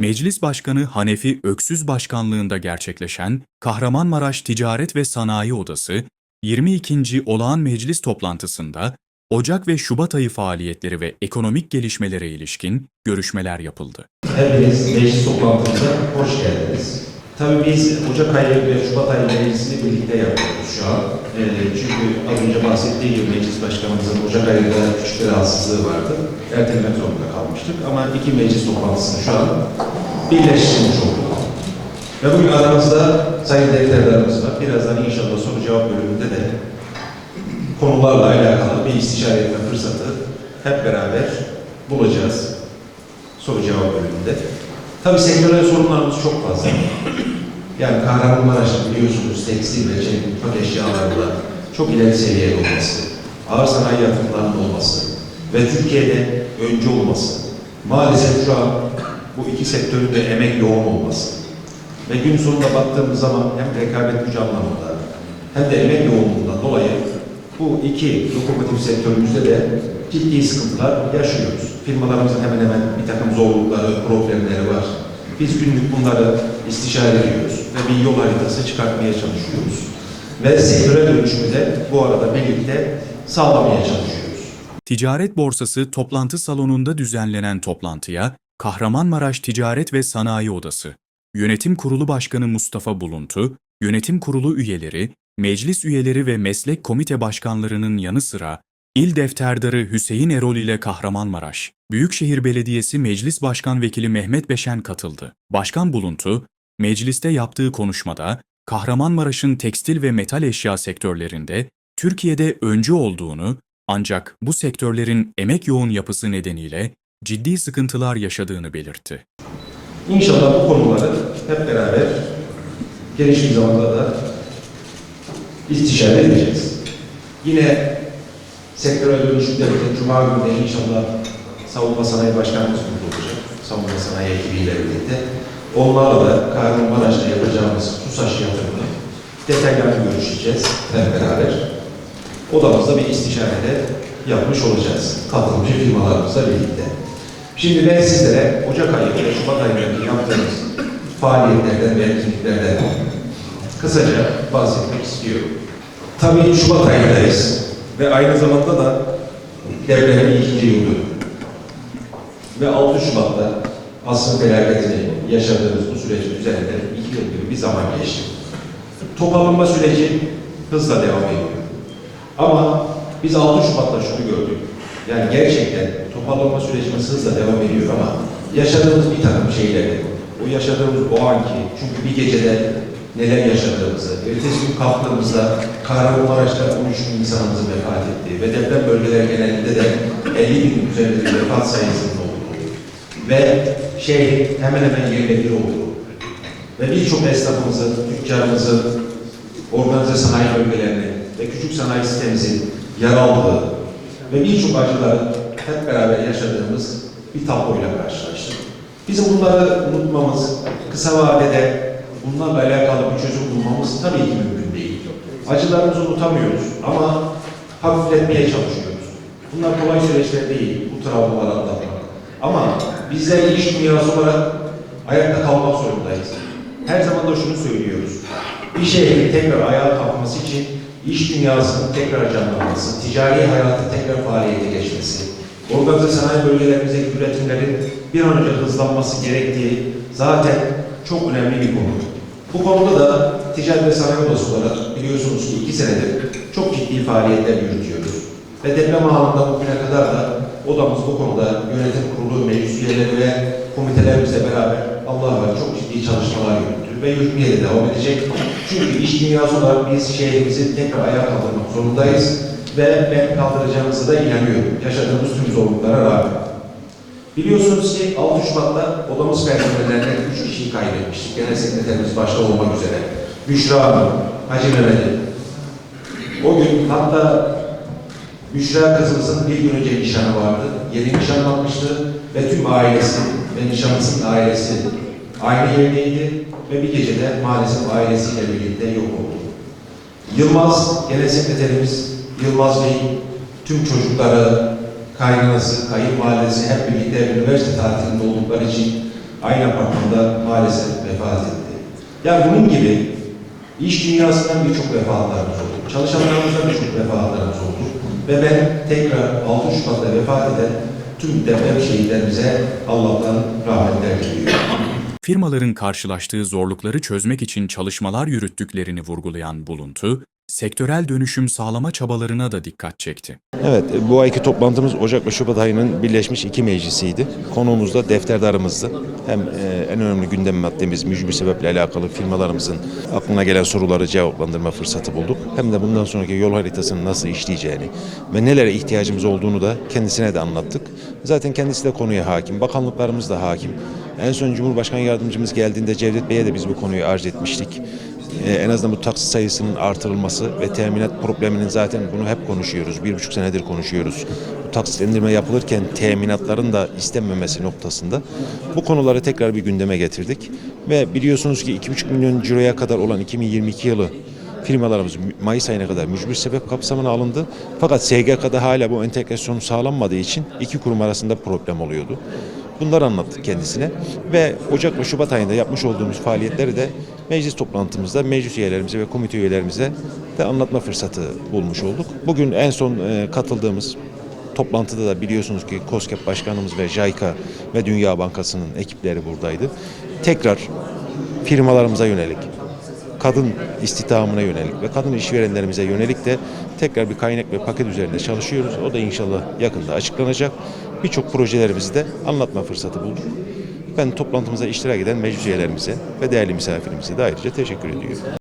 Meclis Başkanı Hanefi Öksüz Başkanlığında gerçekleşen Kahramanmaraş Ticaret ve Sanayi Odası 22. Olağan Meclis toplantısında Ocak ve Şubat ayı faaliyetleri ve ekonomik gelişmelere ilişkin görüşmeler yapıldı. Hepiniz meclis toplantımıza hoş geldiniz. Tabii biz Ocak ayı ve Şubat ayı meclisini birlikte yapıyoruz şu an. Ee, çünkü az önce bahsettiği gibi meclis başkanımızın Ocak ayında küçük bir rahatsızlığı vardı. Ertelemek zorunda kalmıştık ama iki meclis toplantısını şu an birleştirmiş olduk. Ve bugün aramızda sayın defterlerimiz var. Birazdan inşallah soru cevap bölümünde de konularla alakalı bir istişare etme fırsatı hep beraber bulacağız soru cevap bölümünde. Tabii sektörel sorunlarımız çok fazla. Yani Kahramanmaraş'ta biliyorsunuz tekstil ve çelik mutfak eşyalarında çok ileri seviyede olması, ağır sanayi yatırımlarının olması ve Türkiye'de önce olması, maalesef şu an bu iki sektörün de emek yoğun olması ve gün sonunda baktığımız zaman hem rekabet gücü anlamında hem de emek yoğunluğundan dolayı bu iki lokomotif sektörümüzde de ciddi sıkıntılar yaşıyoruz. Firmalarımızın hemen hemen bir takım zorlukları, problemleri var. Biz günlük bunları istişare ediyoruz ve bir yol haritası çıkartmaya çalışıyoruz. Ve sektöre dönüşümü de bu arada birlikte sağlamaya çalışıyoruz. Ticaret Borsası toplantı salonunda düzenlenen toplantıya Kahramanmaraş Ticaret ve Sanayi Odası, Yönetim Kurulu Başkanı Mustafa Buluntu, Yönetim Kurulu üyeleri, meclis üyeleri ve meslek komite başkanlarının yanı sıra İl Defterdarı Hüseyin Erol ile Kahramanmaraş, Büyükşehir Belediyesi Meclis Başkan Vekili Mehmet Beşen katıldı. Başkan Buluntu, mecliste yaptığı konuşmada Kahramanmaraş'ın tekstil ve metal eşya sektörlerinde Türkiye'de öncü olduğunu ancak bu sektörlerin emek yoğun yapısı nedeniyle ciddi sıkıntılar yaşadığını belirtti. İnşallah bu konuları hep beraber geniş bir zamanda da istişare edeceğiz. Yine sektöre dönüşümde de Cuma günü de inşallah Savunma Sanayi Başkanımız burada olacak. Savunma Sanayi ekibiyle birlikte. Onlarla da Kahramanmaraş'ta yapacağımız TUSAŞ yatırımını detaylarını görüşeceğiz hep beraber. Odamızda bir istişarede yapmış olacağız. Katılımcı firmalarımızla birlikte. Şimdi ben sizlere Ocak ayı ve Şubat ayındaki yaptığımız faaliyetlerden ve etkinliklerden kısaca bahsetmek istiyorum. Tabii Şubat ayındayız ve aynı zamanda da devletin ikinci yılı. Ve 6 Şubat'ta asıl felaketini yaşadığımız bu sürecin üzerinde iki yıl gibi bir zaman geçti. Toparlanma süreci hızla devam ediyor. Ama biz 6 Şubat'ta şunu gördük. Yani gerçekten toparlanma sürecimiz hızla devam ediyor ama yaşadığımız bir takım şeyleri, o yaşadığımız o anki, çünkü bir gecede neler yaşadığımızı, ertesi gün kalktığımızda Kahramanmaraş'ta 13 bin insanımızın vefat ettiği ve deprem bölgeler genelinde de 50 bin üzerinde bir vefat sayısının olduğu ve şey hemen hemen yerle bir olduğu ve birçok esnafımızın, tüccarımızın, organize sanayi bölgelerini ve küçük sanayi sitemizin yer aldığı ve birçok acıları hep beraber yaşadığımız bir tabloyla karşılaştık. Bizim bunları unutmamız, kısa vadede bunlarla alakalı bir çözüm bulmamız tabii ki mümkün değil. Acılarımızı unutamıyoruz ama hafifletmeye çalışıyoruz. Bunlar kolay süreçler değil, bu travmaları atlatmak. Ama bizler iş dünyası olarak ayakta kalmak zorundayız. Her zaman da şunu söylüyoruz. Bir şehrin tekrar ayağa iş dünyasının tekrar canlanması, ticari hayatın tekrar faaliyete geçmesi, organize sanayi bölgelerimizdeki üretimlerin bir an önce hızlanması gerektiği zaten çok önemli bir konu. Bu konuda da Ticaret ve Sanayi Odası olarak biliyorsunuz ki iki senedir çok ciddi faaliyetler yürütüyoruz. Ve deprem anında bugüne kadar da odamız bu konuda yönetim kurulu, meclis üyeleri ve komitelerimizle beraber Allah var çok ciddi çalışmalar yürüttü ve yürütmeye de devam edecek. Çünkü iş dünyası olarak biz şehrimizi tekrar ayağa kaldırmak zorundayız ve ben kaldıracağımıza da inanıyorum. Yaşadığımız tüm zorluklara rağmen. Biliyorsunuz ki 6 Şubat'ta odamız personellerinden 3 kişiyi kaybetmiştik. Genel sekreterimiz başta olmak üzere. Büşra Hanım, Hacı Mehmet'i. O gün hatta Büşra kızımızın bir gün önce nişanı vardı. Yeni nişanlanmıştı ve tüm ailesi ve nişanlısının ailesi aynı yerdeydi ve bir gecede maalesef ailesiyle birlikte yok oldu. Yılmaz, genel sekreterimiz Yılmaz Bey, tüm çocukları, kaynanası, kayınvalidesi hep birlikte üniversite tatilinde oldukları için aynı apartmanda maalesef vefat etti. Yani bunun gibi iş dünyasından birçok vefatlarımız oldu. Çalışanlarımızdan birçok vefatlarımız oldu. Ve ben tekrar 6 Şubat'ta vefat eden tüm deprem şehitlerimize Allah'tan rahmetler diliyorum. Firmaların karşılaştığı zorlukları çözmek için çalışmalar yürüttüklerini vurgulayan Buluntu, sektörel dönüşüm sağlama çabalarına da dikkat çekti. Evet, bu ayki toplantımız Ocak ve Şubat ayının birleşmiş iki meclisiydi. Konuğumuz da defterdarımızdı. Hem e, en önemli gündem maddemiz mücbir sebeple alakalı firmalarımızın aklına gelen soruları cevaplandırma fırsatı bulduk. Hem de bundan sonraki yol haritasının nasıl işleyeceğini ve nelere ihtiyacımız olduğunu da kendisine de anlattık. Zaten kendisi de konuya hakim, bakanlıklarımız da hakim. En son Cumhurbaşkanı Yardımcımız geldiğinde Cevdet Bey'e de biz bu konuyu arz etmiştik. Ee, en azından bu taksit sayısının artırılması ve teminat probleminin zaten bunu hep konuşuyoruz. Bir buçuk senedir konuşuyoruz. Bu taksitlendirme yapılırken teminatların da istenmemesi noktasında bu konuları tekrar bir gündeme getirdik. Ve biliyorsunuz ki 2,5 milyon ciroya kadar olan 2022 yılı firmalarımız Mayıs ayına kadar mücbir sebep kapsamına alındı. Fakat SGK'da hala bu entegrasyon sağlanmadığı için iki kurum arasında problem oluyordu. Bunları anlattık kendisine ve Ocak ve Şubat ayında yapmış olduğumuz faaliyetleri de meclis toplantımızda meclis üyelerimize ve komite üyelerimize de anlatma fırsatı bulmuş olduk. Bugün en son e, katıldığımız toplantıda da biliyorsunuz ki KOSGEB Başkanımız ve JICA ve Dünya Bankası'nın ekipleri buradaydı. Tekrar firmalarımıza yönelik, kadın istihdamına yönelik ve kadın işverenlerimize yönelik de tekrar bir kaynak ve paket üzerinde çalışıyoruz. O da inşallah yakında açıklanacak. Birçok projelerimizi de anlatma fırsatı bulduk. Ben toplantımıza iştirak eden meclis üyelerimize ve değerli misafirimize de ayrıca teşekkür ediyorum.